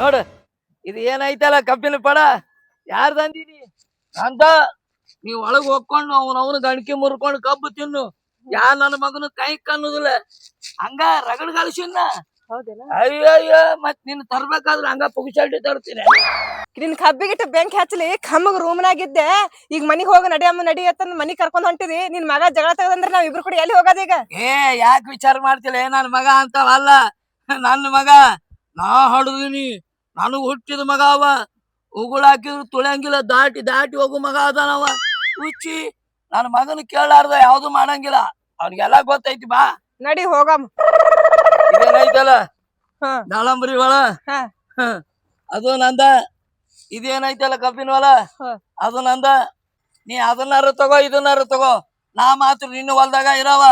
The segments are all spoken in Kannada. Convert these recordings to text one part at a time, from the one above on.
ನೋಡು ಇದು ಏನೈತಲ್ಲ ಕಬ್ಬಿನ ಪಡ? ಯಾರ್ ತಂದಿನಿ ಅಂತ ನೀವ್ ಒಳಗ್ ಹೋಗ್ಕೊಂಡು ಅವನ ಅವನು ಗಣಕಿ ಮುರ್ಕೊಂಡು ಕಬ್ಬು ತಿನ್ನು. ಯಾ ನನ್ನ ಮಗನು ಕೈ ಕನ್ನೋದಿಲ್ಲ. ಹಂಗ ರಗಡ್ ಗಳಿಸಿನ ಅಯ್ಯೋ ಅಯ್ಯೋ ಮತ್ ನಿನ್ ತರ್ಬೇಕಾದ್ರೆ ಹಂಗ ಪುಗಿಸಲ್ಟಿ ತರ್ತೀನಿ ನಿನ್ ಕಬ್ಬಿಗಿಟ್ಟ ಬೆಂಕಿ ಹಚ್ಚಲಿ ಕಮ್ಮಗ್ ರೂಮ್ನಾಗಿದ್ದೆ. ಈಗ ಮನಿಗ್ ಹೋಗ ನಡಿಯಮ್ಮ ನಡಿ ಅಂತಂದ್ ಮನಿಗ್ ಕರ್ಕೊಂಡ್ ಹೊಂಟಿದಿ. ನಿನ್ ಮಗ ಜಗಳ ತೆಗದಂದ್ರ ನಾವ್ ಇಬ್ರು ಕೂಡ ಎಲ್ಲಿ ಹೋಗೋದೀಗ ಏ ಯಾಕೆ ವಿಚಾರ ಮಾಡ್ತಿಲ್ಲ? ನನ್ ಮಗ ಅಂತವಲ್ಲ. ನನ್ನ ಮಗ. ನಾ ಹಾಡುದೀನಿ ನಾನು ಹುಟ್ಟಿದ ಮಗ ಅವ. ಉಗುಳಾಕಿದ್ರು ತುಳಿಯಂಗಿಲ್ಲ ದಾಟಿ ದಾಟಿ ಹೋಗು ಮಗ ಅದಾನವ ಹುಚ್ಚಿ ನನ್ನ ಮಗನ ಕೇಳಾರ್ದ ಯಾವ್ದು ಮಾಡಂಗಿಲ್ಲ. ಅವ್ನಿಗೆಲ್ಲ ಗೊತ್ತೈತಿ ಬಾ. ನಡಿ ಹೋಗಮ್. ಇದೇನೈತಲ್ಲ? ಹಾ. ದಾಳಂಬರಿ ಒಳ. ಅದು ನಂದ. ಇದೇನೈತಲ್ಲ ಕಬ್ಬಿನ ಹೊಲ ಅದು ನಂದ. ನೀ ಅದನ್ನಾರು ತಗೋ ಇದನ್ನಾರು ತಗೋ. ನಾ ಮಾತ್ರ ನಿನ್ನ ಹೊಲ್ದಾಗ ಇರವ.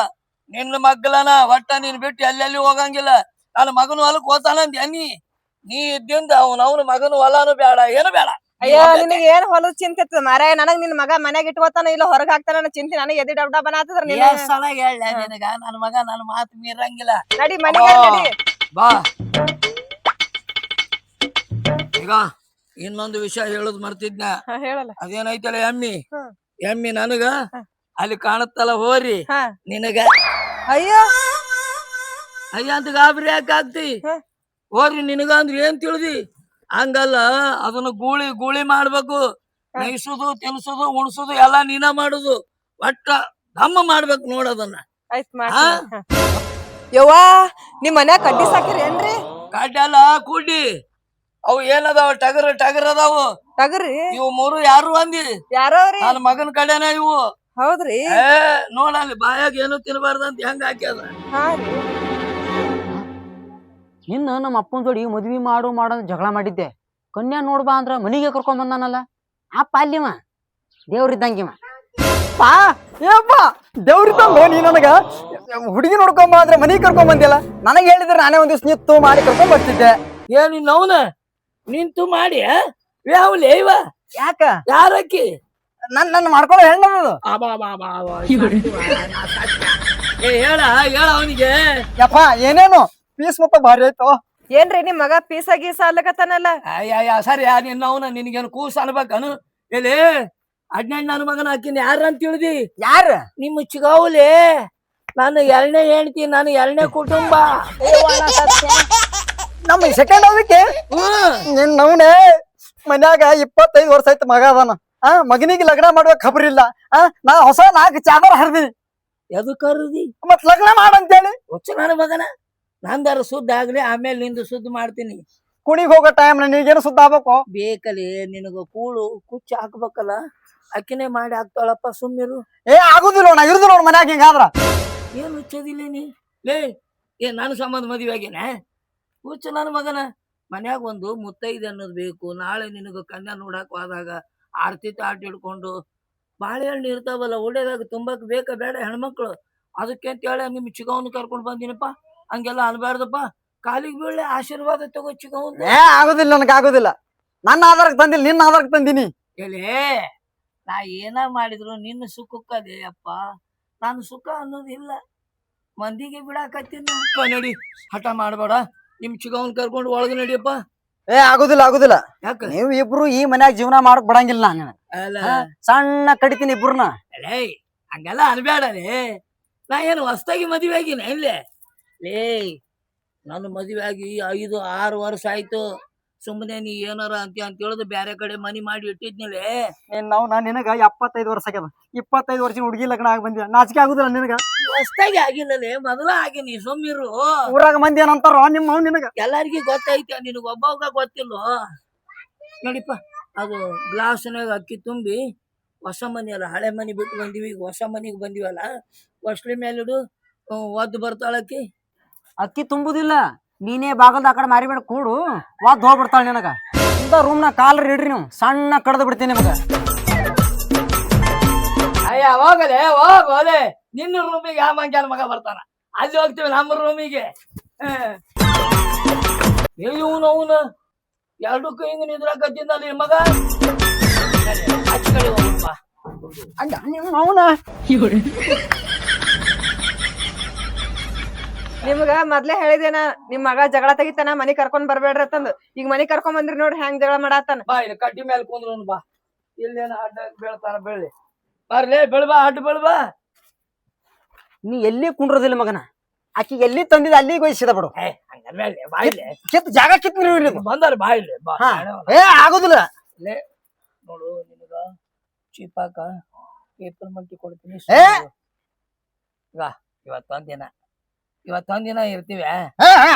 ನಿನ್ನ ಮಗ್ಗಲನ ಒಟ್ಟ ನೀನ್ ಬಿಟ್ಟು ಎಲ್ಲೆಲ್ಲಿ ಹೋಗಂಗಿಲ್ಲ. ನನ್ನ ಮಗನ ಹೊಲಕ್ ಹೋತಾನಂದ ಎನ್ನಿ ನೀ ಇದ್ದಿಂದ ಅವನ ಅವನ ಮಗನ ಹೊಲನು ಬೇಡ ಏನು ಬೇಡ ಅಯ್ಯೋ ನಿನಗೆ ಏನ್ ಹೊಲದ ಚಿಂತೆ ಮಾರಾಯ ಮಾರ ನನಗ್ ನಿನ್ ಮಗ ಮನೆಗೆ ಇಟ್ಕೋತಾನ ಇಲ್ಲ ಹೊರಗ್ ಹಾಕ್ತಾನ ಅನ್ನೋ ಚಿಂತೆ ನನಗೆ ಎದಿ ಡಬ್ ಅನ್ನತ್ತದ್ರ ನೀನ್ ಎಷ್ಟ್ ಸಲ ಹೇಳ ನಿನಗ? ನನ್ನ ಮಗ ನನ್ನ ಮಾತು ಮೀರಂಗಿಲ್ಲ. ನಡಿ ಮನೆಗೆ. ನಡಿ. ಬಾ. ಈಗ ಇನ್ನೊಂದು ವಿಷಯ ಹೇಳುದ್ ಮರ್ತಿದ್ನ. ಹೇಳಲ್ಲ. ಅದೇನೈತಲ್ಲ ಎಮ್ಮಿ. ಎಮ್ಮಿ ನನಗ ಅಲ್ಲಿ ಕಾಣತ್ತಲ್ಲ ಹೋರಿ. ನಿನಗ ಅಯ್ಯೋ. ಅಯ್ಯ ಅಂತ ಗಾಬರಿ ಯಾಕೆ ಆಗ್ತಿ. ಹೋರಿ ನಿನಗ ಅಂದ್ರೆ ಏನ್ ತಿಳಿದಿ? ಹಂಗಲ್ಲ ಅದನ್ನ ಗೂಳಿ ಗೂಳಿ ಮಾಡ್ಬೇಕು. ನೈಸುದು ತಿನ್ಸುದು ಉಣ್ಸುದು ಎಲ್ಲಾ ನೀನ ಮಾಡುದು. ಒಟ್ಟ ದಮ್ಮ ಮಾಡ್ಬೇಕು ನೋಡದನ್ನ ಯವ್ವಾ ನಿಮ್ ಮನ್ಯಾಗ ಕಡ್ಡಿ ಸಾಕಿರಿ ಏನ್ರಿ? ಕಾಡ್ಯಲ್ಲ ಕೂಡಿ. ಅವು ಏನದಾವ ಟಗರ್ ಟಗರ್ ಅದಾವು. ಟಗರಿ ಇವು ಮೂರು ಯಾರು ಅಂದಿ? ಯಾರೋ ನನ್ನ ಮಗನ ಕಡೆನ ಇವು. ಹೌದ್ರಿ? ನೋಡಲ್ಲಿ ಬಾಯಾಗ ಏನು ತಿನ್ಬಾರ್ದಂತ ಹೆಂಗ ಹಾಕ್ಯದ? ಇನ್ನ ನಮ್ಮ ಅಪ್ಪನ ಜೋಡಿ ಮದ್ವಿ ಮಾಡು ಮಾಡೋ ಜಗಳ ಮಾಡಿದ್ದೆ. ಕನ್ಯಾ ನೋಡ್ಬಾ ಅಂದ್ರ ಮನಿಗೆ ಕರ್ಕೊಂಡ್ ಬಂದಾನಲ್ಲ. ಅಪ್ಪ ಅಲ್ಲಿವ. ದೇವ್ರಿದ್ದಂಗಿವ ಪಾ ಏಪ್ಪ ದೇವ್ರಿದ್ದಂಗ ನೀ ನನಗ. ಹುಡುಗಿ ನೋಡ್ಕೊಂಬ ಅಂದ್ರೆ ಮನಿ ಕರ್ಕೊಂಡ್ ಬಂದಿಲ್ಲ ನನಗೆ ಹೇಳಿದ್ರೆ ನಾನೇ ಒಂದ್ ದಿವ್ಸ ನಿತ್ತು ಮಾಡಿ ಕರ್ಕೊಂಡ್ ಬರ್ತಿದ್ದೆ. ಏನ್ ಅವನ? ನಿಂತು ಮಾಡಿ ಯಾವ್ಲೆ ಇವ? ಯಾಕ? ಯಾರಕ್ಕಿ? ನನ್ ನನ್ನ ಮಾಡ್ಕೊಳ್ಳೋ ಹೆಣ್ಣದು ಅಬಾ ಬಾ ಬಾ ಬಾ. ಏ ಹೇಳ ಹೇಳ ಅವನಿಗೆ. ಯಪ್ಪ ಏನೇನು? ಪೀಸ್ ಮತ್ತ ಭಾರಿ ಆಯ್ತು? ಏನ್ರಿ ನಿಮ್ ಮಗ ಪೀಸ ಗೀಸ ಅಲ್ಲಕತ್ತಾನಲ್ಲ? ಅಯ್ಯ ಸರಿ ನಿನ್ನ ಅವನ ನಿನಗೇನು ಕೂಸ ಅನ್ಬೇಕನು? ಎಲ್ಲಿ ಅಡ್ನಾಡ್ ನನ್ನ ಮಗನ ಹಾಕಿನ ಯಾರ ಅಂತ ತಿಳಿದಿ? ಯಾರ? ನಿಮ್ಮ ಚಿಗಾವುಲೆ? ನಾನು ಎರಡನೇ ಹೆಂಡತಿ ನಾನು ಎರಡನೇ ಕುಟುಂಬ. ನಮ್ಮ ಸೆಕೆಂಡ್ ಅದಕ್ಕೆ ಹ್ಮ್. ನಿನ್ ನವ್ನೆ ಮನ್ಯಾಗ ಇಪ್ಪತ್ತೈದು ವರ್ಷ ಆಯ್ತು ಮಗ ಅದಾನ. ಆ ಮಗನಿಗೆ ಲಗ್ನ ಮಾಡುವ ಖಬರ್ ಇಲ್ಲ. ಆ ನಾ ಹೊಸ ನಾಲ್ಕು ಚಾದರ್ ಹರಿದಿ. ಎದು ಕರುದಿ ಮತ್ ಲಗ್ನ ಮಾಡಂತೇಳಿ ಹುಚ್ಚ ನಾನು ಮಗನ? ನಂದಾರ ಸುದ್ದ ಆಗ್ಲಿ ಆಮೇಲೆ ನಿಂದು ಸುದ್ದ ಮಾಡ್ತೀನಿ. ಕುಣಿಗ್ ಹೋಗೋ ಟೈಮ್ ನೀಗೇನು ಸುದ್ದ ಆಗ್ಬೇಕು? ಬೇಕಲಿ ನಿನಗ ಕೂಳು ಕುಚ್ಚ ಹಾಕ್ಬೇಕಲ್ಲ? ಅಕ್ಕಿನೇ ಮಾಡಿ ಹಾಕ್ತಾಳಪ್ಪ ಸುಮ್ಮಿರು ಏ ಆಗುದಿಲ್ಲ ನಾ ಇರುದು ನೋಡ್ ಮನ್ಯಾಗ ಹಿಂಗಾದ್ರ ಏನು ಹುಚ್ಚದಿಲ್ಲ ನೀ? ಲೇ ಏ ನಾನು ಸಂಬಂಧ ಮದುವೆ ಆಗೇನೆ? ಹುಚ್ಚ ನನ್ನ ಮಗನ. ಮನ್ಯಾಗ ಒಂದು ಮುತ್ತೈದೆ ಅನ್ನೋದು ಬೇಕು. ನಾಳೆ ನಿನಗ ಕನ್ಯಾ ನೋಡಕ್ ಹೋದಾಗ ಆರ್ತಿ ತಾಟ್ ಹಿಡ್ಕೊಂಡು ಬಾಳೆಹಣ್ಣು ಇರ್ತಾವಲ್ಲ ಒಳ್ಳೇದಾಗ ತುಂಬಕ್ ಬೇಕ ಬೇಡ ಹೆಣ್ಮಕ್ಳು? ಅದಕ್ಕೆ ಅಂತ ಹೇಳಿ ನಿಮ್ ಚಿಗವನ್ನು ಕರ್ಕೊಂಡು ಬಂದಿನಪ್ಪ. ಹಂಗೆಲ್ಲ ಅನ್ಬಾರ್ದಪ್ಪ. ಕಾಲಿಗೆ ಬೀಳೆ ಆಶೀರ್ವಾದ ತಗೋ ಚಿಗವನ್ ಏ ಆಗುದಿಲ್ಲ ನನಗೆ ಆಗೋದಿಲ್ಲ. ನನ್ನ ಆಧಾರಕ್ಕೆ ತಂದಿಲ್ಲ ನಿನ್ನ ಆಧಾರಕ್ಕೆ ತಂದಿನಿ. ಎಲೇ ನಾ ಏನ ಮಾಡಿದ್ರು ನಿನ್ನ ಸುಖಕ್ಕದೇ ಅಪ್ಪ. ನಾನು ಸುಖ ಅನ್ನೋದಿಲ್ಲ. ಮಂದಿಗೆ ಬಿಡಾಕತ್ತೀನಿ ನಡಿ ಹಠ ಮಾಡಬೇಡ. ನಿಮ್ ಚಿಗವನ್ ಕರ್ಕೊಂಡು ಒಳಗೆ ನಡಿಯಪ್ಪ. ಏ ಆಗುದಿಲ್ಲ ಆಗುದಿಲ್ಲ. ಯಾಕ? ನೀವು ಇಬ್ರು ಈ ಮನ್ಯಾಗ ಜೀವನ ಮಾಡಕ್ ಬಿಡಂಗಿಲ್ಲ ನಾನು. ಅಲ್ಲ. ಸಣ್ಣ ಕಡಿತೀನಿ ಇಬ್ರನ್ನ ಲೇ ಹಂಗೆಲ್ಲ ರೀ ನಾ ಏನು ಹೊಸ್ದಾಗಿ ಮದುವೆ ಆಗಿನ ಇಲ್ಲೇ? ಲೇ ನಾನು ಮದುವೆ ಆಗಿ ಐದು ಆರು ವರ್ಷ ಆಯ್ತು. ಸುಮ್ಮನೆ ನೀ ಏನಾರ ಅಂತ ಅಂತ ಹೇಳಿದ್ರೆ ಬೇರೆ ಕಡೆ ಮನಿ ಮಾಡಿ ಇಟ್ಟಿದ್ನಿಲೇ ಏನ್ ನಾವು ನಾನು ನಿನಗ ಎಪ್ಪತ್ತೈದು ವರ್ಷ ಆಗ್ಯದ. ಇಪ್ಪತ್ತೈದು ವರ್ಷ ಹುಡುಗಿ ಲಗ್ನ ಆಗಿ ಬಂದಿಲ್ಲ ನಾಚಿಕೆ ಆಗುದಿಲ್ಲ ನಿನಗ? ಹೊಸ್ತಾಗಿ ಆಗಿಲ್ಲಲೇ ಮೊದಲ ಆಗಿನಿ ಸುಮ್ಮಿರು ಊರಾಗ ಮಂದಿ ಏನಂತಾರ ನಿಮ್ಮ ನಿನಗ? ಎಲ್ಲಾರ್ಗಿ ಗೊತ್ತೈತೆ ನಿನಗ ಒಬ್ಬವಾಗ ಗೊತ್ತಿಲ್ಲ ನೋಡಿಪ್ಪ ಅದು ಗ್ಲಾಸ್ನಾಗ ಅಕ್ಕಿ ತುಂಬಿ ಹೊಸ ಮನಿ ಅಲ್ಲ ಹಳೆ ಮನಿ ಬಿಟ್ಟು ಬಂದಿವಿ ಈಗ ಹೊಸ ಮನಿಗೆ ಬಂದಿವಲ್ಲ. ಹೊಸ್ಲಿ ಮೇಲಿಡು ಒದ್ದು ಬರ್ತಾಳಕ್ಕಿ. ಅಕ್ಕಿ ತುಂಬುದಿಲ್ಲ ನೀನೇ ಬಾಗಲ್ದ ಆ ಕಡೆ ಮಾರಿಬೇಡ ಕೂಡು. ವಾದ್ ಹೋಗ್ಬಿಡ್ತಾಳ ನಿನಗ. ಇಂದ ರೂಮ್ನ ಕಾಲ್ ಇಡ್ರಿ ನೀವು. ಸಣ್ಣ ಕಡ್ದು ಬಿಡ್ತೀನಿ ನಿಮಗ. ಅಯ್ಯ ಹೋಗಲೆ ಹೋಗ್ ನಿನ್ನ ರೂಮಿಗೆ ಆ ಮಂಗ್ಯಾನ ಮಗ ಬರ್ತಾನ. ಅಲ್ಲಿ ಹೋಗ್ತೀವಿ ನಮ್ಮ ರೂಮಿಗೆ ಇವನು ಅವನು? ಎರಡಕ್ಕೂ ಹಿಂಗ ನಿದ್ರಾಕತ್ತಿದ್ದಲ್ಲ ನಿನ್ ಮಗ? ಅಣ್ಣ ಕಡೆ ಹೋಗಪ್ಪ ಹಂಗ ನಿಮ್ಮ ಅವನ? ನಿಮ್ಗ ಮೊದ್ಲೇ ಹೇಳಿದೇನ ನಿಮ್ ಮಗ ಜಗಳ ತೆಗಿತಾನ ಮನಿ ಕರ್ಕೊಂಡ್ ಬರ್ಬೇಡ್ರಿ ಅಂತಂದ್. ಈಗ ಮನಿ ಕರ್ಕೊಂಡ್ ಬಂದ್ರಿ ನೋಡ್ರಿ ಹೆಂಗ್ ಜಗಳ ಮಾಡಾತಾನ. ಬಾ ಇಲ್ಲಿ ಕಟ್ಟಿ ಮೇಲೆ ಕುಂದ್ರು ಬಾ. ಇಲ್ಲೇನ ಅಡ್ಡ ಬೀಳ್ತಾನ ಬೆಳ್ಳಿ ಬರ್ಲೇ ಬೆಳ್ಬಾ ಅಡ್ಡ ಬೆಳ್ಬಾ. ನೀ ಎಲ್ಲಿ ಕುಂಡ್ರದಿಲ್ಲ ಮಗನ? ಆಕಿ ಎಲ್ಲಿ ತಂದಿದ ಅಲ್ಲಿ ಹೋಗಿ ಸೀದಾ ಬಿಡು. ಏ ಬಾಯಿಲೆ ಕಿತ್ ಜಾಗ ಕಿತ್ ನೀವು ಬಂದಾರ ಬಾಯಿಲೆ ಬಾ. ಹಾ. ಏ ಆಗೋದಿಲ್ಲ. ನೋಡು ನಿನಗ ಚೀಪಾಕ ಪೇಪರ್ ಮಟ್ಟಿ ಕೊಡ್ತೀನಿ. ಏ! ಈಗ ಇವತ್ತೊಂದ್ ದಿನ. ಇವತ್ತೊಂದ್ ದಿನ ಇರ್ತೀವಿ.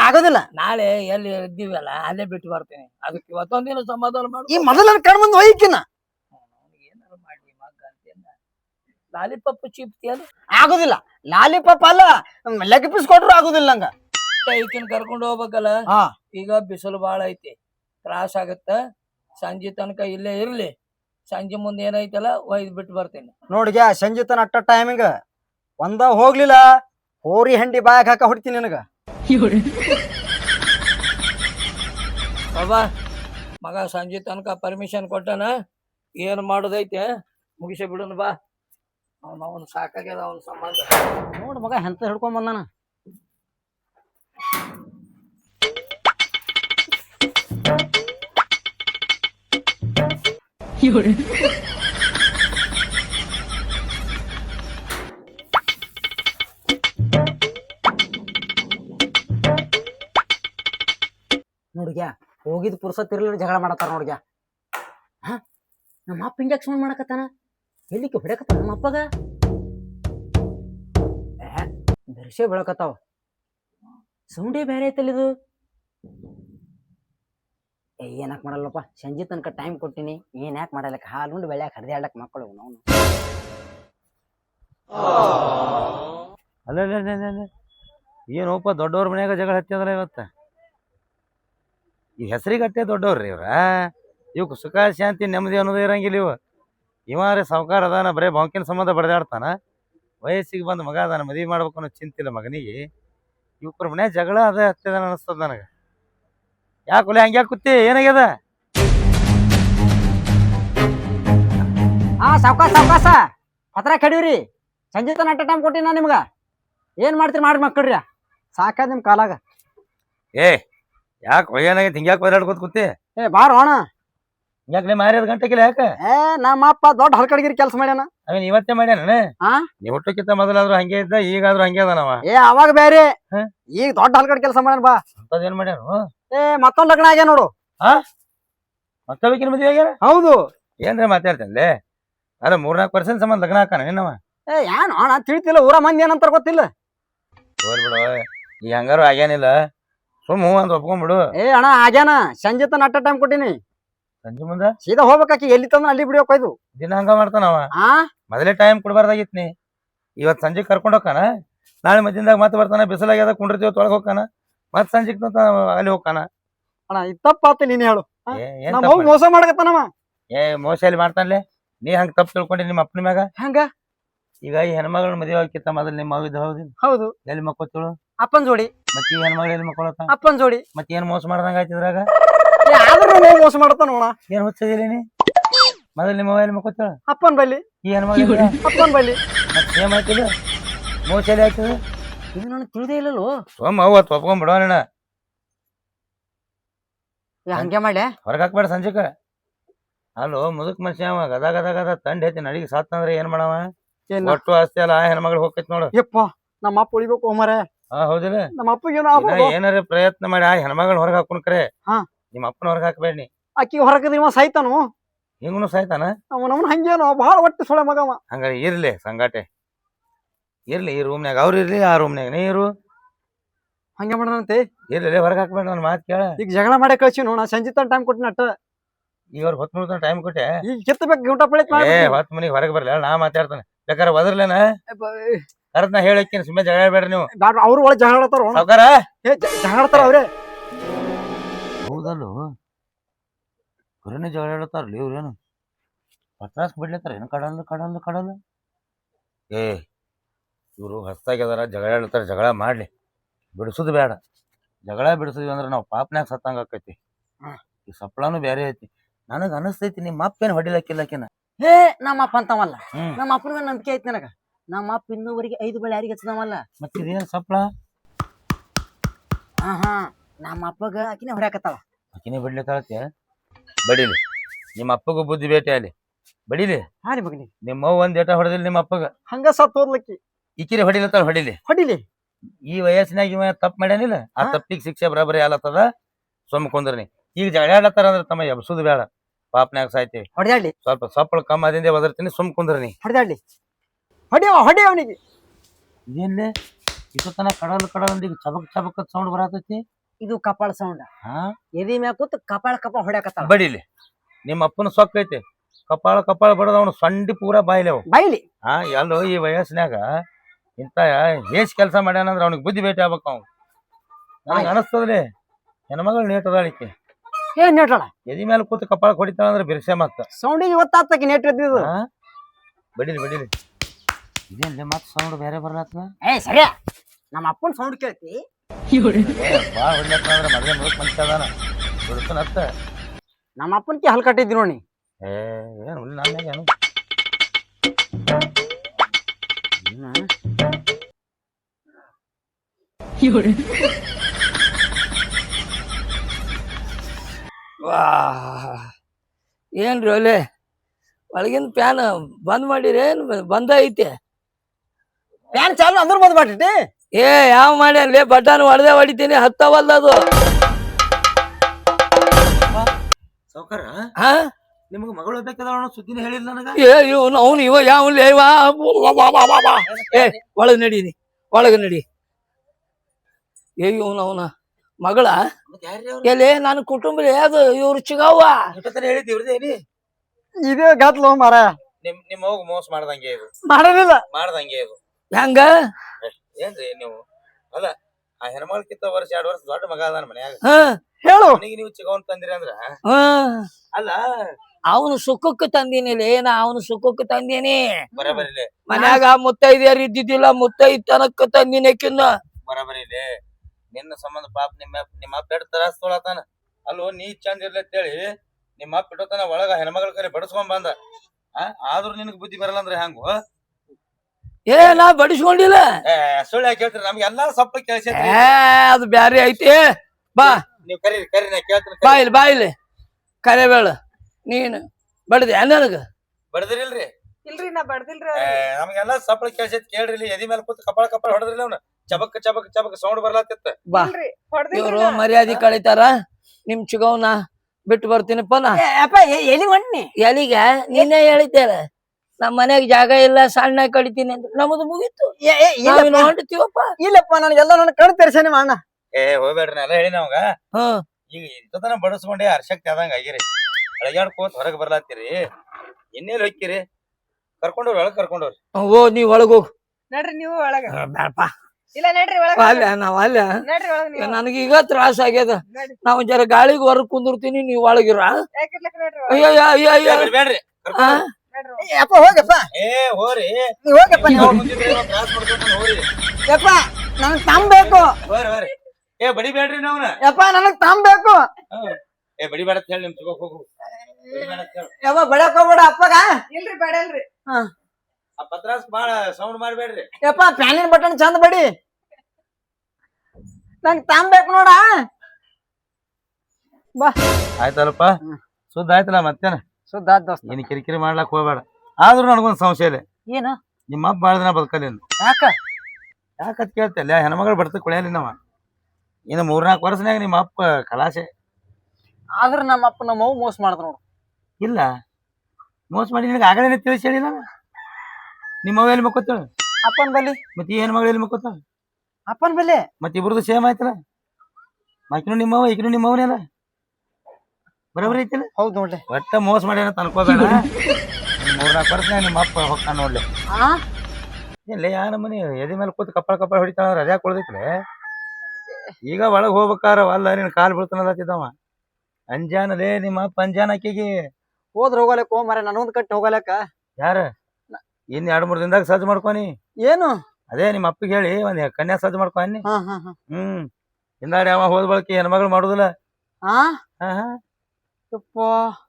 ಆಗೋದಿಲ್ಲ. ನಾಳೆ ಎಲ್ಲಿ ಇದ್ದೀವಲ್ಲ ಅಲ್ಲೇ ಬಿಟ್ಟು ಬರ್ತೀನಿ. ಅದಕ್ಕೆ ಇವತ್ತೊಂದಿನ ದಿನ ಸಮಾಧಾನ ಮಾಡಿ. ಈ ಮೊದಲ ಕಣ್ ಬಂದು ಒಯ್ಕಿನ ಏನಾರು ಮಾಡಿ ಮಗ್ಗ ಅಂತೇನ ಲಾಲಿಪಪ್ ಚೀಪ್ತಿಯಲ್ಲ ಆಗೋದಿಲ್ಲ. ಲಾಲಿಪಾಪ್ ಅಲ್ಲ ಲೆಗ್ ಪೀಸ್ ಕೊಟ್ರು ಆಗೋದಿಲ್ಲ ಹಂಗ ಈಕಿನ ಕರ್ಕೊಂಡು ಹೋಗ್ಬೇಕಲ್ಲ? ಹಾ. ಈಗ ಬಿಸಿಲು ಬಾಳ ಐತಿ. ತ್ರಾಸ ಆಗತ್ತ. ಸಂಜೆ ತನಕ ಇಲ್ಲೇ ಇರ್ಲಿ. ಸಂಜೆ ಮುಂದೆ ಏನೈತಲ್ಲ ಒಯ್ದು ಬಿಟ್ಟು ಬರ್ತೀನಿ. ನೋಡಿಗೆ ಸಂಜೆ ತನಕ ಅಟ್ಟ ಟೈಮಿಂಗ್ ಒಂದ ಹೋಗ್ಲಿಲ್ಲ ಹೋರಿ ಹಂಡಿ ಬಾಯಾಗ ಹಾಕ ಹೊಡಿತೀನಿ ನಿನಗ. ಬಾಬಾ ಮಗ ಸಂಜೆ ತನಕ ಪರ್ಮಿಷನ್ ಕೊಟ್ಟನ ಏನ್ ಮಾಡೋದೈತೆ? ಮುಗಿಸಿ ಬಿಡೋಣ ಬಾ. ಅವ್ನ ಅವನ್ ಸಾಕಾಗ್ಯದ ಅವನ ಸಂಬಂಧ. ನೋಡ್ ಮಗ ಎಂತ ಹಿಡ್ಕೊಂಡ್ ಬಂದಾನ. ನೋಡ್ಗ್ಯಾ ಹೋಗಿದ್ ಪುರ್ಸತ್ ಇರ್ಲಿ ಜಗಳ ಮಾಡತ್ತಾರ ನೋಡ್ಗ್ಯಾ ಹಾ? ನಮ್ಮ ಅಪ್ಪ ಇಂಜೆಕ್ಷನ್ ಮಾಡಕತ್ತಾನ? ಎಲ್ಲಿಕ್ಕೆ ಹೊಡ್ಯಾಕತ್ತಾನ ನಮ್ಮ ಅಪ್ಪಗ? ಬೆರ್ಸೆ ಬೆಳಕತ್ತಾವ. ಸೌಂಡೇ ಬೇರೆ ಐತಲ್ಲ ಇದು. ಏಯ್ ಏನಾಕ್ ಮಾಡಲ್ಲಪ್ಪ? ಸಂಜೆ ತನಕ ಟೈಮ್ ಕೊಟ್ಟಿನಿ. ಏನ್ ಯಾಕೆ ಮಾಡಲಕ್ಕ ಹಾಲುಂಡು ಬೆಳ್ಯಾಕ ಹರಿದಾಡಕ್ ಮಕ್ಕಳು ನಾವು ಅಲ್ಲ ಏನೋಪ ದೊಡ್ಡವ್ರ ಮನ್ಯಾಗ ಜಗಳ ಹತ್ತಿದ್ರೆ ಇವತ್ತ? ಈ ಹೆಸರಿಗಟ್ಟೆ ದೊಡ್ಡವ್ರಿ ಇವ್ರ. ಇವಕ್ ಸುಖ ಶಾಂತಿ ನೆಮ್ಮದಿ ಅನ್ನೋದು ಇರಂಗಿಲ್ಲ ಇವ ಇವಾರೆ ಸಾವುಕಾರ ಅದಾನ ಬರೇ ಬಾಂಕಿನ ಸಂಬಂಧ ಬಡದಾಡ್ತಾನ. ವಯಸ್ಸಿಗೆ ಬಂದ ಮಗ ಅದಾನ ಮದುವೆ ಮಾಡ್ಬೇಕು ಅನ್ನೋ ಚಿಂತಿಲ್ಲ ಮಗನಿಗೆ. ಇವ್ರ ಮನೆ ಜಗಳ ಅದ ಹತ್ತಿದ ಅನಿಸ್ತದ ನನಗೆ. ಯಾಕೆ ಹಂಗ್ಯಾಕೆ ಕೂತಿ? ಏನಾಗ್ಯದ? ಹಾ ಸಾವ್ಕಾಸ ಸಾವ್ಕಾಸ. ಪತ್ರ ಕಡಿವ್ರಿ. ಸಂಜೆ ತನ ಅಟ್ಟ ಟೈಮ್ ಕೊಟ್ಟಿನ ನಿಮ್ಗ. ಏನ್ ಮಾಡ್ತೀರಿ ಮಾಡ್ರಿ ಮಕ್ಕಳ್ರಿ. ಸಾಕಾದ ನಿಮ್ ಕಾಲಾಗ. ಏ ಯಾಕೆ ಒಯ್ಯನಾಗೈತಿ ಹಿಂಗ್ಯಾಕೆ ಓದಾಡ್ಕೋತ ಕೂತಿ? ಏ ಬಾರ ಅಣ್ಣ. ಹಿಂಗ್ಯಾಕೆ ಮಾರಿ ಅದು ಗಂಟೆಗಿಲ್ಲ ಯಾಕೆ? ಏ ನಮ್ಮ ಅಪ್ಪ ದೊಡ್ಡ ಹಲ್ಕಡ್ಗಿರಿ ಕೆಲಸ ಮಾಡ್ಯಾನ. ಅವನ್ ಇವತ್ತೇ ಮಾಡ್ಯಾನ ಆ? ನೀ ಹುಟ್ಟಕ್ಕಿಂತ ಮೊದಲಾದ್ರೂ ಹಂಗೆ ಇದ್ದ ಈಗಾದ್ರೂ ಹಂಗೆ ಅದಾನವ. ಏ ಅವಾಗ ಬೇರೆ ಹ? ಈಗ ದೊಡ್ಡ ಹಲ್ಕಡ್ ಕೆಲಸ ಮಾಡ್ಯಾನ ಬಾ. ಅಂತದೇನ್ ಮಾಡ್ಯಾನು? ಏ ಮತ್ತೊಂದ್ ಲಗ್ನ ಆಗ್ಯ ನೋಡು. ಮತ್ತೊಬ್ಬಕಿನ ಮದುವೆ ಆಗ್ಯಾರ ಹೌದು. ಏನ್ರ ಮಾತಾಡ್ತೇನೆ ಅಲ್ಲ ಮೂರ್ನಾಲ್ಕು ಪರ್ಸೆಂಟ್ ಸಂಬಂಧ ಲಗ್ನ ಹಾಕಾನ ನಿನ್ನವ? ಏ ಏನ್ ಅಣ್ಣ ತಿಳಿತಿಲ್ಲ ಊರ ಮಂದಿ ಏನಂತಾರ ಗೊತ್ತಿಲ್ಲ. ಹೋಲ್ ಬಿಡು. ಈ ಹಂಗಾರು ಆಗ್ಯಾನಿಲ್ಲ. ಸುಮ್ ಅಂತ ಒಪ್ಕೊಂಡ್ಬಿಡು. ಏ ಅಣ್ಣ ಆಗ್ಯಾನ ಸಂಜೆ ತನ ಅಟ್ಟ ಟೈಮ್ ಕೊಟ್ಟಿನಿ. ಸಂಜೆ ಮುಂದೆ? ಸೀದಾ ಹೋಗ್ಬೇಕಾಕಿ ಎಲ್ಲಿ ತಂದ ಅಲ್ಲಿ ಬಿಡಿಯೋಕ್ ಒಯ್ದು ದಿನ ಹಂಗ ಮಾಡ್ತಾನವ ಆ? ಮೊದಲೇ ಟೈಮ್ ಕೊಡ್ಬಾರ್ದಾಗಿತ್ ನೀ ಇವತ್ತು ಸಂಜೆ ಕರ್ಕೊಂಡು ನಾಳೆ ಮಧ್ಯಾಹ್ನದಾಗ ಮತ್ತೆ ಬರ್ತಾನ? ಬಿಸಿಲಾಗ್ಯದ ಕುಂಡಿರ್ತೀವಿ ತೊಳಗೆ ಹೋಗ್ಕಾನ ಮತ್ತೆ ಸಂಜೆ ಅಲ್ಲಿ ಹೋಗ್ಕಾನ ಅಣ್ಣ ಇದು ತಪ್ಪಾತ ನೀನ್ ಹೇಳು. ಏ ಏನ್ ನಮ್ಮ ತಪ್ಪ್ ಮೋಸ ಮಾಡಕತ್ತಾನವ ಏ ಮೋಸ ಎಲ್ಲಿ ಮಾಡ್ತಾನಲೆ? ನೀ ಹಂಗ ತಪ್ಪು ತಿಳ್ಕೊಂಡಿ ನಿಮ್ಮ ಅಪ್ಪನ ಮ್ಯಾಗ? ಹಂಗ? ಈಗ ಈ ಹೆಣ್ಮಗಳ ಮದುವೆ ಆಗಿತ್ತ ಮೊದಲು ನಿಮ್ಮ ಹೌದಿಲ್ಲ ಹೌದು. ಎಲ್ಲಿ ಮಕ್ಕೋತಿಳು ಅಪ್ಪನ್ ಜೋಡಿ. ಮತ್ತೆ ಏನ್ ಮಾಡಿ ಎಲ್ಲಿ ಮಕ್ಕೊಳತ್ತ? ಅಪ್ಪನ್ ಜೋಡಿ. ಮತ್ತೆ ಏನ್ ಮೋಸ ಮಾಡ್ದಂಗ ಆಯ್ತಿದ್ರಾಗ ಆದ್ರೂ ನಾವು ಮೋಸ ಮಾಡತ್ತಾನ ಅಣ್ಣ ಏನ್ ಹುಚ್ಚಿದಿಲ್ಲ ನೀ? ಮೊದಲು ನಿಮ್ಮ ಮೊಬೈಲ್ ಮಕ್ಕೋತಿಳ ಅಪ್ಪನ್ ಬಲ್ಲಿ. ಏನ್ ಮಾಡಿ ಅಪ್ಪನ್ ಬಲ್ಲಿ. ಮತ್ತೆ ಏನ್ ಆಯ್ತದ ಮೋಸ ಎಲ್ಲಿ ಆಯ್ತದ? ಇದು ನನಗೆ ತಿಳಿದೇ ಇಲ್ಲಲ್ವೋ ಸೋಮ ಅವತ್ತು ಒಪ್ಕೊಂಡ್ಬಿಡೋ ನೀನ. ಏ, ಹಂಗೆ ಮಾಡ್ಲೆ. ಹೊರಗೆ ಹಾಕ್ಬೇಡ ಸಂಜೆಕ. ಅಲ್ಲೋ ಮುದುಕ್ ಮನುಷ್ಯ ಅವ ಗದ ಗದ ಗದ ತಂಡ ಐತಿ ನಡಿಗೆ ಸಾತ್ತಂದ್ರೆ ಏನ್ ಮಾಡವ? ಒಟ್ಟು ಆಸ್ತಿ ಅಲ್ಲ ಹೆಣ್ಮಗಳು ಹೋಗ್ತೈತಿ ನೋಡು. ಯಪ್ಪ ನಮ್ಮ ಅಪ್ಪ ಉಳಿಬೇಕು ಮರೆ ಹಾ ಹೌದಿಲ್ಲ. ನಮ್ಮ ಅಪ್ಪಗೇನೋ ಇನ್ನ ಆಗ್ಬೋದು ಏನಾರ ಪ್ರಯತ್ನ ಮಾಡಿ ಆ ಹೆಣ್ಮಗಳ್ ಹೊರಗೆ ಹಾಕೊಂಡ್ ಕರೆ. ಹಾ. ನಿಮ್ಮ ಅಪ್ಪನ ಹೊರಗೆ ಹಾಕಬೇಡಿ ಅಕ್ಕಿ ಹೊರಕದ ಇವ ಸಾಯ್ತಾನು? ಹಿಂಗನು ಸಾಯ್ತಾನ? ಅವನವನ್ ಹಂಗೇನೋ ಬಹಳ ಒಟ್ಟು ಸೊಳೆ ಮಗವ. ಹಂಗಾರೆ ಇರ್ಲಿ ಸಂಗಾಟೆ. ಇರ್ಲಿ ಈ ರೂಮ್ನ್ಯಾಗ. ಅವ್ರು ಇರ್ಲಿ ಆ ರೂಮ್ನ್ಯಾಗ. ನೀ ಇರು. ಹಂಗೆ ಮಾಡಂತೆ ಇರ್ಲಿ ಹೊರಗೆ ಹಾಕ್ಬೇಡ ನನ್ನ ಮಾತು ಕೇಳ. ಈಗ ಜಗಳ ಮಾಡಿ ಕಳ್ಸಿ ನೋಡ ಸಂಜೆ ತನ ಟೈಮ್ ಕೊಟ್ಟಿನ ಅಟ್ಟ. ಈಗ ಹೊತ್ ಹೊತ್ತು ಮುಳ್ತಾನ ಟೈಮ್ ಕೊಟ್ಟೆ. ಈಗ ಕೆತ್ತಬೇಕು ಏ ಹೊತ್ತು ಮನಿಗೆ ಹೊರಗೆ ಬರಲಿ ನಾ ಮಾತಾಡ್ತಾನೆ. ಬೇಕಾರೆ ಒದರ್ಲೇನ? ಮಾಡಿ ಹೇಳಕ್ಕೆ ನಾ ಹೇಳಕ್ಕೇನು ಸುಮ್ಮನೆ ಜಗಳ ಬೇಡ ನೀವು. ಅವ್ರು ಒಳಗೆ ಜಗಳ ಆಡ್ತಾರ ಅಣ್ಣ. ಏ ಜ- ಜಗಳ ಆಡ್ತಾರ ಅವ್ರೆ. ಹೌದಲ್ಲೋ? ಕರೆನೇ ಜಗಳ ಹೇಳ್ತಾರಲ್ಲ ಇವ್ರೇನು? ಪತ್ರಾಸ್ ಬಿಡ್ಲತ್ತಾರ? ಏನು ಕಡಲ್ಲ ಕಡಲ್ಲ ಕಡಲ್ಲ ಏ ಇವರು ಹೊಸ್ತಾಗ್ಯದಾರ ಜಗಳ ಹೇಳ್ತಾರ ಜಗಳ ಮಾಡ್ಲಿ. ಬಿಡಿಸೋದು ಬೇಡ ಜಗಳ ಬಿಡಿಸಿದ್ವಿ ಅಂದ್ರೆ ನಾವು ಪಾಪನ್ಯಾಗ ಸತ್ತಂಗ ಆಕೈತಿ. ಈ ಸಪ್ಳಾನು ಬೇರೆ ಐತಿ. ನನಗೆ ಅನಿಸ್ತೈತಿ ನಿಮ್ಮ ಅಪ್ಪೇನು ಹೊಡಿಲಕ್ಕಿಲ್ಲಕಿನ ಏ ನಮ್ಮ ಅಪ್ಪ ಅಂತವಲ್ಲ. ಹ್ಮ್. ನಮ್ಮ ಅಪ್ಪನ ನಂಬಿಕೆ ಐತಿ ನನಗ. ನಮ್ಮ ಅಪ್ಪ ಇನ್ನೂವರೆಗೆ ಐದು ಬಳೆ ಯಾರಿಗೆ ಹಚ್ಚದವಲ್ಲ. ಮತ್ತೆ ಇದೇನು ಸಪ್ಳ? ಹಾ ಹಾ. ನಮ್ಮ ಅಪ್ಪಗ ಆಕಿನ ಹೊಡ್ಯಾಕತ್ತಾಳ. ಆಕಿನೇ ಬಿಡ್ಲಿತ್ತಾಳತ್ತೆ ಬಡೀಲಿ. ನಿಮ್ಮ ಅಪ್ಪಗೂ ಬುದ್ಧಿ ಬೇಟೆ ಅಲ್ಲಿ ಬಡೀಲಿ? ಹಾ ರೀ ಮಗನಿ. ನಿಮ್ಮ ಒಂದ್ ಏಟ ಹೊಡೆದಿಲ್ಲ ನಿಮ್ಮ ಅಪ್ಪಗ? ಹಂಗ ಸತ್ ಹೋದ್ಲಕ್ಕಿ. ಈಕಿರಿ ಹೊಡಿಲತ್ತಾಳ ಹೊಡಿಲಿ? ಹೊಡಿಲಿ. ಈ ವಯಸ್ಸಿನಾಗ ಇವ ತಪ್ಪು ಮಾಡ್ಯಾನಿಲ್ಲ ಆ. ತಪ್ಪಿಗೆ ಶಿಕ್ಷೆ ಬರಬರಿ ಆಲತ್ತದ ಸೊಮ್ಮ ಕುಂದ್ರನಿ. ಈಗ ಜಗಳಾಡತ್ತಾರ ಅಂದ್ರೆ ತಮ್ಮ ಎಬ್ಸುದು ಬೇಡ ಪಾಪನ್ಯಾಗ ಸಾಯ್ತಿ ಹೊಡೆದಾಡ್ಲಿ. ಸ್ವಲ್ಪ ಸಪ್ಪಳ ಕಮ್ಮ ಅದಿಂದ ಒದರ್ತೀನಿ ಸುಮ್ ಕುಂದ್ರನಿ. ಹೊಡ್ಯಾಡ್ಲಿ ಹೊಡಿಯವ ಹೊಡಿ ಅವನಿಗೆ. ಇದೇನ್ಲೆ ಇದು ತನ ಕಡಲ್ ಕಡಲ್ ಅಂದ್ ಈಗ ಚಬಕ್ ಚಬಕ್ ಸೌಂಡ್ ಬರತೈತಿ? ಇದು ಕಪಾಳ ಸೌಂಡ್ ಹಾ? ಎದಿ ಮ್ಯಾಗ ಕೂತ್ ಕಪಾಳ ಕಪಾಳ ಹೊಡ್ಯಾಕತ್ತಾಳ. ಬಡಿಲಿ. ನಿಮ್ಮ ಅಪ್ಪನ ಸೊಕ್ಕ ಐತಿ. ಕಪಾಳ ಕಪಾಳ ಬಡದ ಅವನು ಸಂಡಿ ಪೂರ ಬಾಯ್ಲಿ ಅವ ಬೈಲಿ ಹಾ ಎಲ್ಲೋ ಈ ವಯಸ್ಸಿನಾಗ ಇಂತ ಹೇಸ್ ಕೆಲಸ ಮಾಡ್ಯಾನಂದ್ರ ಅವ್ನಿಗೆ ಬುದ್ಧಿ ಭೇಟಿ ಆಗ್ಬೇಕು ಅವ್ನು. ನನಗೆ ಅನಸ್ತದ್ರಿ ಹೆಣ್ಮಗಳು ನೇಟ್ ಅದಾಳಿಕೆ ಏನ್ ಹೇಳ್ತಾಳ ಎದಿ ಮೇಲೆ ಕೂತು ಕಪಾಳ ಹೊಡಿತಾಳ ಅಂದ್ರೆ ಬಿರ್ಸೆ ಮತ್ತ. ಸೌಂಡಿಗೆ ಗೊತ್ತಾಗ್ತಕ್ಕೆ ನೆಟ್ ಎದ್ದಿದ್ದು ಹಾ? ಬಡಿಲಿ ಬಡಿಲಿ. ಇದೇನ್ಲೆ ಮತ್ ಸೌಂಡ್ ಬೇರೆ ಬರ್ಲತ್ತ ಏ ಸರಿ ನಮ್ಮ ಅಪ್ಪನ ಸೌಂಡ್ ಕೇಳ್ತಿ. ಬಾ ಹೊಡ್ಲತ್ತ ಅಂದ್ರೆ ಮೊದಲೇ ಮುದುಕ್ ಮನುಷ್ಯ ಅದಾನ. ಬಿಡ್ತಾನತ್ತ ನಮ್ಮ ಅಪ್ಪನ್ಕಿ ಹಲ್ ಕಟ್ಟಿದ್ದಿ ನೋಡಿ ಏ ಏನು ಹುಲ್ ನನ್ಯಾಗ ಏನು? ಏನ್ರಿ ಒಲೆ? ಒಳಗಿನ ಫ್ಯಾನ್ ಬಂದ್ ಮಾಡಿರಿ ಏನ್ ಬಂದ ಐತೆ? ಫ್ಯಾನ್ ಚಾಲು ಅಂದ್ರ ಬಂದ್ ಮಾಡಿಟ್ಟಿ ಏ ಯಾವ ಅಲ್ವೇ? ಬಟನ್ ಹೊಡೆದೆ ಹೊಡಿತೀನಿ. ಹತ್ತವಲ್ಲ ಅದು. ಸಾವ್ಕಾರ ಹಾ ನಿಮ್ಗೆ ಮಗಳು ಬೇಕದ ಅನ್ನೋ ಸುದ್ದಿನ ಹೇಳಿಲ್ಲ ನನಗ? ಏ ಇವನು ಅವನು ಇವ ಯಾವ ಇವ? ಏ ಒಳಗ್ ನಡೀನಿ ಒಳಗ್ ನಡಿ. ಏ ಇವನು ಅವನ ಮಗಳ? ಎಲ್ಲಿ? ನನ್ನ ಕುಟುಂಬ ಅದು ಇವ್ರು ಚಿಗವ್ವ. ಹೇಳಿದ್ ಇವ್ರದೇನಿ ಇದೇ ಗತ್ಲು ಮಾರ ನಿಮ್ ನಿಮ್ಮ ಹೋಗಿ ಮೋಸ ಮಾಡ್ದಂಗೆ ಇದು. ಮಾಡಲಿಲ್ಲ. ಮಾಡ್ದಂಗೆ ಇದು. ಹೆಂಗ? ಏನ್ರಿ ನೀವು? ಅಲ್ಲ ಆ ಹೆಣ್ಮಕ್ಳಕ್ಕಿಂತ ವರ್ಷ ಎರಡು ವರ್ಷ ದೊಡ್ಡ ಮಗ ಅದಾನ ಮನ್ಯಾಗ. ಹ ಹೇಳು. ನೀವು ಚಿಗವನ್ ತಂದಿರಿ ಅಂದ್ರ? ಹ. ಅಲ್ಲ. ಅವನು ಸುಖಕ್ಕೆ ತಂದೀನಿ ನಾ ಅವನು ಸುಖಕ್ಕೆ ತಂದೀನಿ. ಬರಬರಿಲೆ ಮನ್ಯಾಗ ಮುತ್ತೈದ್ಯಾರು ಇದ್ದಿದ್ದಿಲ್ಲ ಮುತ್ತೈದ್ ತನಕ ತಂದೀನಿ ಆಕಿನ್ನ. ಬರಬರಿಲೆ ನಿನ್ನ ಸಂಬಂಧ ಪಾಪ ನಿಮ್ಮ ನಿಮ್ಮ ಅಪ್ಪ ಎಡ್ ತ್ರಾಸ್ ತೊಳತಾನ? ಅಲ್ಲೋ ನೀ ಚಂದ ಇರ್ಲಿ ಅಂತೇಳಿ ನಿಮ್ಮ ಅಪ್ಪ ಇಟ್ಟೋತನ ಒಳಗ ಹೆಣ್ಮಗಳ ಕರೆ ಬಡಸ್ಕೊಂಡ್ ಬಂದ. ಆ ಆದ್ರೂ ನಿನಗ್ ಬುದ್ಧಿ ಬರಲ್ಲ ಅಂದ್ರೆ ಹೆಂಗು? ಏ ನಾ ಬಡಿಸ್ಕೊಂಡಿಲ್ಲ. ಏ ಸುಳ್ಳು ಯಾಕೆ ಹೇಳ್ತೀರಿ? ನಮ್ಗೆ ಎಲ್ಲಾ ಸಪ್ಪ ಕೇಳಿಸಿ ಏ ಅದು ಬ್ಯಾರೆ ಐತಿ. ಬಾ. ನೀವು ಕರೀರಿ ಕರಿ ನಾ ಕೇಳ್ತೀನಿ ಬಾಯಿಲ್ ಬಾಯಿಲ್ ಕರೆಬೇಳ. ನೀನು ಬಡ್ದೆ ನನಗ? ಬಡದಿರಿಲ್ರಿ? ಇಲ್ರಿ ನಾ ಬಡ್ದಿಲ್ರಿ ಏ, ನಮ್ಗೆಲ್ಲ ಸಪ್ಪಳ ಕೇಳ್ಸೈತಿ ಕೇಳ್ರಿ ಇಲ್ಲಿ ಎದಿ ಮೇಲೆ ಕೂತ್ ಕಪಾಳ ಕಪಾಳ ಹೊಡೆದ್ರಿ ಅವ್ನ. ಚಬಕ್ ಚಬಕ್ ಚಬಕ್ ಸೌಂಡ್ ಬರ್ಲಾತಿತ್ತ. ಬಾ. ಇಲ್ರಿ ಇವ್ರು ಹೊಡ್ದಿಲ್ರಿ ಮರ್ಯಾದೆ ಕಳಿತಾರ. ನಿಮ್ ಚಿಗವ್ನ ಬಿಟ್ಟು ಬರ್ತೀನಪ್ಪ ನಾ. ಅಪ್ಪ ಎಲ್ಲಿ ಹೊಣ್ಣಿ ಎಲ್ಲಿಗ ನೀನೇ ಹೇಳಿದ್ದೇರ ನಮ್ಮ ಮನ್ಯಾಗ ಜಾಗ ಇಲ್ಲ ಸಣ್ಣ ಕಡಿತೀನಿ ಅಂದ್ರೆ ನಮ್ದು ಮುಗೀತು. ಹೊಂಡ್ತೀವಪ್ಪ ಇಲ್ಲಪ್ಪ. ನನಗೆಲ್ಲ ನನ್ನ ಕಣ್ ತೆರ್ಸೇನೆ ಅಣ್ಣ. ಏ ಹೋಗ್ಬೇಡ್ರಿ ಎಲ್ಲ ಹೇಳಿ ನಮಗ ಹ್ಮ್ ಈಗ ಇಂಥದನ್ನ ಬಡಸ್ಕೊಂಡೆ ಅರ್ಶಕ್ತಿ ಆದಂಗ ಆಗಿರಿ. ಅಳಗ್ಯಾಡ್ಕೋತ ಹೊರಗೆ ಬರ್ಲಾತಿರಿ ಇನ್ನೇನ್ ಹೊಕ್ಕಿರಿ? ಕರ್ಕೊಂಡವ್ರಿ ಒಳಗ್ ಕರ್ಕೊಂಡವ್ರಿ ಓ ನೀವ್ ಒಳಗ್ ಹೋಗು. ನಡ್ರಿ ನೀವು ಒಳಗ. ಬೇಡಪ್ಪ. ಇಲ್ಲ ನಡ್ರಿ ಒಳಗ ಅಲ್ಲ ನಾವ್ ಅಲ್ಲ. ನಡ್ರಿ ಒಳಗ ನೀವು. ನನಗೀಗ ತ್ರಾಸ ಆಗ್ಯದ. ನಾವ್ ಜರ ಗಾಳಿಗೆ ಹೊರಗ್ ಕುಂದಿರ್ತೀನಿ ನೀವ್ ಒಳಗಿರ. ಅಯ್ಯೋ ಅಯ್ಯೋ ಅಯ್ಯೋ ಬೇಡ್ರಿ, ಅಪ್ಪ ಹೋಗಪ್ಪ. ಏ ಹೋರಿ. ನೀ ಹೋಗಪ್ಪ ನೀ ಹೋಗ್. ತ್ರಾಸ ಮಾಡ್ಕೊಂಡ್ ಹೋರಿ ಯಪ್ಪ ನನಗ್ ತಮ್ ಬೇಕು. ಹೋರಿ ಹೋರಿ. ಏ ಬಡಿ ಬೇಡ್ರಿ ನಾವ್ನ ಯಪ್ಪ ನನಗ್ ತಮ್ ಬೇಕು. ಏ ಬಡಿ ಬೇಡ ಅಂತ ಹೇಳಿ ನಿಮ್ ತಗೋಕ್ ಹೋಗು. ಬಡಿಬೇಡ ಅಂತ ಹೇಳು. ಯವ್ವ ಬಡಕ್ ಹೋಗ್ಬೇಡ ಅಪ್ಪಗ. ಇಲ್ರಿ ಬೇಡಲ್ರಿ. ಆ ಪತ್ರಾಸ್ ಬಾಳ ಸೌಂಡ್ ಮಾಡ್ಬೇಡ್ರಿ. ಯಪ್ಪ ಫ್ಯಾನಿನ ಬಟನ್ ಚಂದ ಬಡಿ. ನಂಗ್ ತಮ್ ಬೇಕು ಬಾ. ಆಯ್ತಲ್ಲಪ್ಪ? ಸುದ್ದ ಆಯ್ತಲ್ಲ ಮತ್ತೇನ ಸುದ್ದ ದೋಸ್ತ. ಕಿರಿಕಿರಿ ಮಾಡ್ಲಾಕ್ ಹೋಗ್ಬೇಡ. ಆದ್ರೂ ನನಗೊಂದು ಸಂಶಯ ಇದೆ. ಏನು? ನಿಮ್ಮ ಅಪ್ಪ ಬಾಳ ದಿನ ಬದುಕಲಿಲ್ಲ ಯಾಕ? ಯಾಕತ್ ಕೇಳ್ತಲ್ಲ ಹೆಣ್ಮಗಳು ಬಡ್ತ ನಮ್ಮ ಇನ್ನು ಮೂರ್ನಾಲ್ಕು ವರ್ಷನ್ಯಾಗ ನಿಮ್ಮ ಅಪ್ಪ ಕಲಾಶೆ. ಆದ್ರ ನಮ್ಮ ಅಪ್ಪ ನಮ್ಮ ಅವ್ವ ಮೋಸ ಮಾಡ್ದ ನೋಡು. ಇಲ್ಲ. ಮೋಸ ಮಾಡಿ ನಿನಗೆ ಆಗಲೇ ತಿಳಿಸಿ ಹೇಳಿಲ್ಲ ನಿಮ್ಮ ಅವ್ವ ಎಲ್ಲಿ ಮಕ್ಕೋತಾಳ ಅಪ್ಪನ ಬಲ್ಲಿ. ಮತ್ತೆ ಈ ಹೆಣ್ಮಗಳು ಎಲ್ಲಿ ಮಕ್ಕೋತಾಳ ಅಪ್ಪನ ಬಲ್ಲಿ. ಮತ್ತೆ ಇಬ್ರದ್ದು ಸೇಮ್ ಆಯ್ತಲ್ಲ? ಆಕಿನೂ ನಿಮ್ಮವ ಈಕಿನೂ ನಿಮ್ಮವನೇ ಬರೋಬರಿ ಐತಿಲ್ಲ? ಹೌದ್ ನೋಡ್ಲಿ. ಒಟ್ಟ ಮೋಸ ಮಾಡ್ಯಾನ ಅನ್ಕೋಬೇಡ ಮೂರ್ನಾಲ್ಕು ವರ್ಷ ನಿಮ್ಮ ಅಪ್ಪ ಹೊಕ್ಕ ನೋಡ್ಲಿ. ಆ? ಇಲ್ಲ ಯಾರ ಮನಿ ಎದೆ ಮೇಲೆ ಕೂತ್ ಕಪ್ಪಳ ಕಪ್ಪಳ ಹೊಡಿತಾನ ರಜಾ ಉಳ್ದೈತ್ಲೆ ಈಗ ಒಳಗ್ ಹೋಗ್ಬೇಕಾರ ಅಲ್ಲ ನಿನ್ ಕಾಲ್ ಬೀಳ್ತಾನಲ್ಲತ್ತಿದ್ದವ ಅಂಜಾನಲೇ ನಿಮ್ಮ ಅಪ್ಪ ಅಂಜಾನ ಆಕಿಗೆ. ಹೋದ್ರ ಹೋಗಲಕ್ಕ ಹೋ ಮರ ನನಗೊಂದ್ ಕಟ್ಟಿ ಹೋಗಲಕ್ಕ ಯಾರ? ಇನ್ ಎರಡ್ ಮೂರ್ ದಿನದಾಗ ಸಜ್ಜ ಮಾಡ್ಕೊನಿ ಏನು? ಅದೇ ನಿಮ್ಮ ಅಪ್ಪಗೆ ಹೇಳಿ ಒಂದ್ ಕನ್ಯಾ ಸಜ್ಜ ಮಾಡ್ಕೊನಿ ಹಾ ಹಾ ಹಾ. ಹ್ಮ್. ಹಿಂದಾಡಿ ಅವ ಹೋದ್ ಬಳಕೆ ಹೆಣ್ಮಗಳು ಮಾಡುದಿಲ್ಲ. ಹಾ ಹಾ. ಯಪ್ಪ.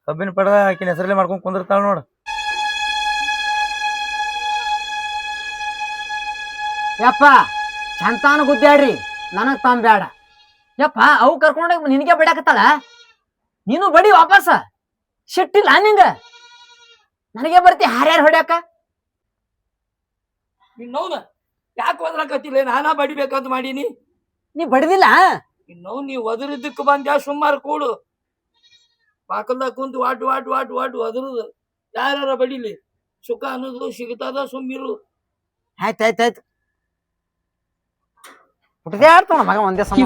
ಕಬ್ಬಿನ ಪಡದ ಆಕಿನ ಹೆಸರಲ್ಲೇ ಮಾಡ್ಕೊಂಡ್ ಕುಂದಿರ್ತಾಳ ನೋಡು. ಯಪ್ಪ ಚಂತಾನ ಗುದ್ದಾಡ್ರಿ ನನಗ್ ತಾನ್ ಬೇಡ ಯಪ್ಪ ಅವು ಕರ್ಕೊಂಡೋಗಿ ನಿನಗೆ ಬಡಿಯಾಕತ್ತಾಳ ನೀನು ಬಡಿ ವಾಪಸ್. ಸಿಟ್ಟಿಲ್ಲ ನಿಂಗ. ನನಗೆ ಬರ್ತಿ ಹಾರ್ಯಾರು ಹೊಡ್ಯಾಕ? ಇನ್ನೌನ ಯಾಕೆ ಒದ್ರಾಕತ್ತಿಲ್ಲ? ನಾನಾ ಬಡಿಬೇಕಂತ ಮಾಡೀನಿ. ನೀ ಬಡಿದಿಲ್ಲ? ಇನ್ನವ್ ನೀ ಒದರಿದ್ದಕ್ಕೆ ಬಂದ್ಯಾ? ಸುಮಾರು ಕೂಡು. ಬಾಕಲ್ದಾಗ ಕುಂತು ವಾಟ್ ವಾಟ್ ವಾಟ್ ವಾಟ್ ಒದರುದು ಯಾರ ಬಡಿಲಿ ಸುಖ ಅನ್ನೋದು ಸಿಗ್ತದ ಸುಮ್ಮಿರು ಆಯ್ತು ಆಯ್ತು ಆಯ್ತು ಹುಟ್ಟದೆ ಆಡ್ತಾವ ಮಗ ಒಂದೇ ಸಮ